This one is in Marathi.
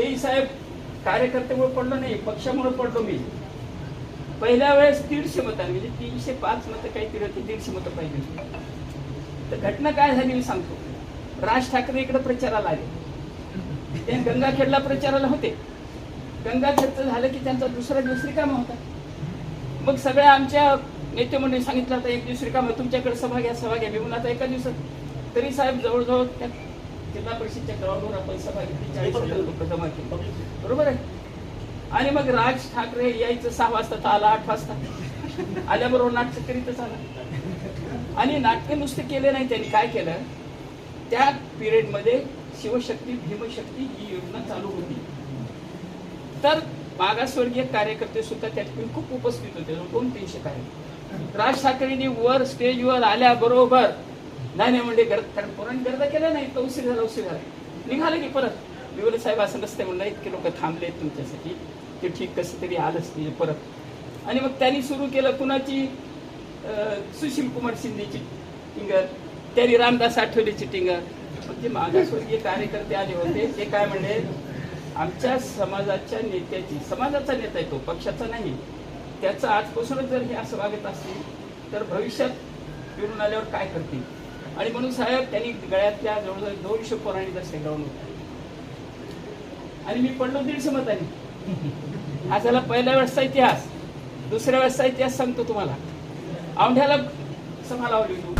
तेही साहेब कार्यकर्त्यामुळे पडलो नाही पक्षामुळे पडलो मी. पहिल्या वेळेस दीडशे मतांनी म्हणजे तीनशे पाच मतं काहीतरी होती दीडशे मतं पाहिजे तर घटना काय झाली मी सांगतो. राज ठाकरे इकडे प्रचाराला आले. ते गंगाखेडला प्रचाराला होते. गंगाखेडचं झालं की त्यांचा दुसरा दिवस रिकामा होता मग सगळ्या आमच्या नेते मंडळी सांगितलं आता एक दिवस रिकामा तुमच्याकडे सभा घ्या सभा घ्या. मी म्हणून आता एका दिवसात. तरी साहेब जवळजवळ त्या जिल्हा परिषदच्या ग्राउंडवर आपण सभा घेतली चाळीस हजार बरोबर आहे? आणि मग राज ठाकरे यायचं सहा वाजता तर आला आठ वाजता. आल्याबरोबर नाटक करीतच आला आणि नाटकं नुसते केले नाही त्यांनी. काय केलं? त्या पिरियडमध्ये शिवशक्ती भीमशक्ती ही योजना चालू होती. तर मागासवर्गीय कार्यकर्ते सुद्धा त्या ठिकाणी खूप उपस्थित होते. दोन तीनशे कार्यकर्ते राज ठाकरेंनी वर स्टेजवर आल्याबरोबर नाही नाही म्हणजे गर्द कारण पोरांनी गर्द केलं नाही तो उशीर झाला उशीर झाला. निघाले की परत? मी साहेब असं नसते म्हणलं इतके लोक थांबलेत तुमच्यासाठी. ते ठीक कसं तरी आलंच ते परत. आणि मग त्यांनी सुरू केलं कुणाची? अं, सुशील कुमार शिंदेची टिंगर. त्यांनी रामदास आठवलेची टिंगर. जे मागासवर्गीय कार्यकर्ते आले होते. ते काय म्हणले? आमच्या समाजाच्या नेत्याची समाजाचा नेता आहे तो पक्षाचा नाही. त्याचं आजपासूनच जर हे असं वागत असतील तर भविष्यात फिरून आल्यावर काय करतील? आणि म्हणून साहेब त्यांनी गळ्यातल्या जवळजवळ दोनशे पोरांनी दर्शक ग्राउंड आणि मी पडलो दीडशे मतांनी. हा झाला पहिल्या वेळेसचा इतिहास दुसऱ्या वेळेसचा इतिहास सांगतो तुम्हाला. औंढ्याला सभा लावली होती